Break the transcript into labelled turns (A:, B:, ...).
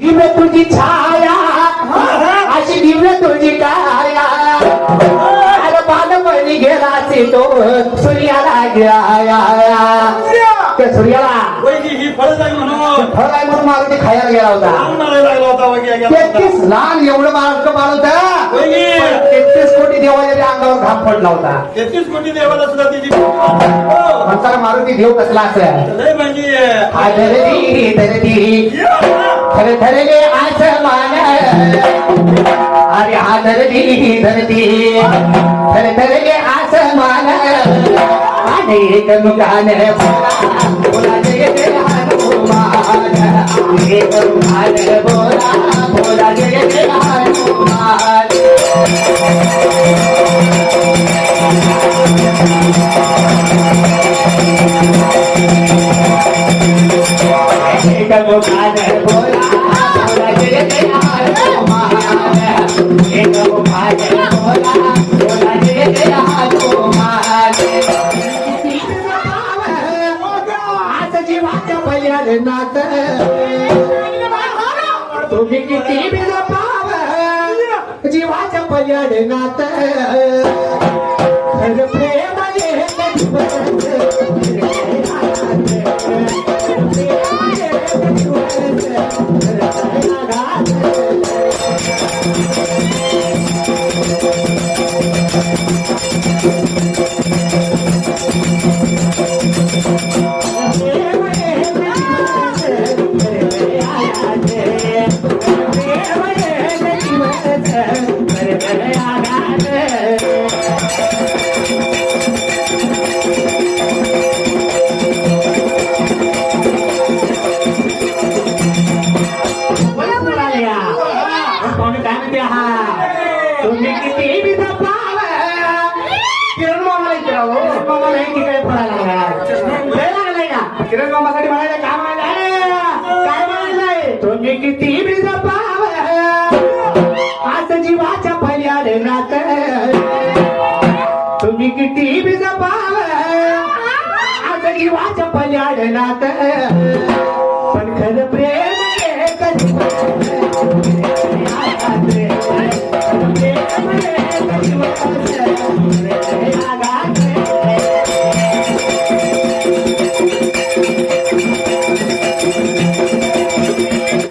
A: दिव्य तुझी छाया. अशी दिव्य तुझी काया अरे बालपणी गेला तो सूर्याला गेला त्या सूर्याला
B: वैगी ही फळ जाईल म्हणून.
A: फळ काय म्हणून मारुती खायला गेला होता.
B: मारायला लागला होता वैगी या
A: तेहतीस लहान एवढं बाळक बाळ होतं
B: वैगी
A: तेहतीस कोटी देवाच्या त्या अंगावर घाम पडला होता.
B: तेहतीस कोटी देवाला सुद्धा तिची हो.
A: म्हणताना मारुती देव कसला असेल?
B: लय म्हणजे
A: धरती धरती थर थरले आसमान. अरे हा धरती धर थर थरले आसमान. अनेक मुखान जीवाच्या नात तुम्ही किती बिल पाव। जीवाच्या पहिल्याने नात खरं प्रेम तुम्ही किती बी जपाव किरण मामाला विचारावं हो. मामाला हे पडायला लागला. लागलाय का? किरण मामासाठी म्हणायला काय म्हणायला काय तुम्ही किती बी जपाव आज जीवाच्या पहिल्याने नात तुम्ही किती बी जपाव आज जीवाच्या पहिल्याने नात पण खरं Thank you.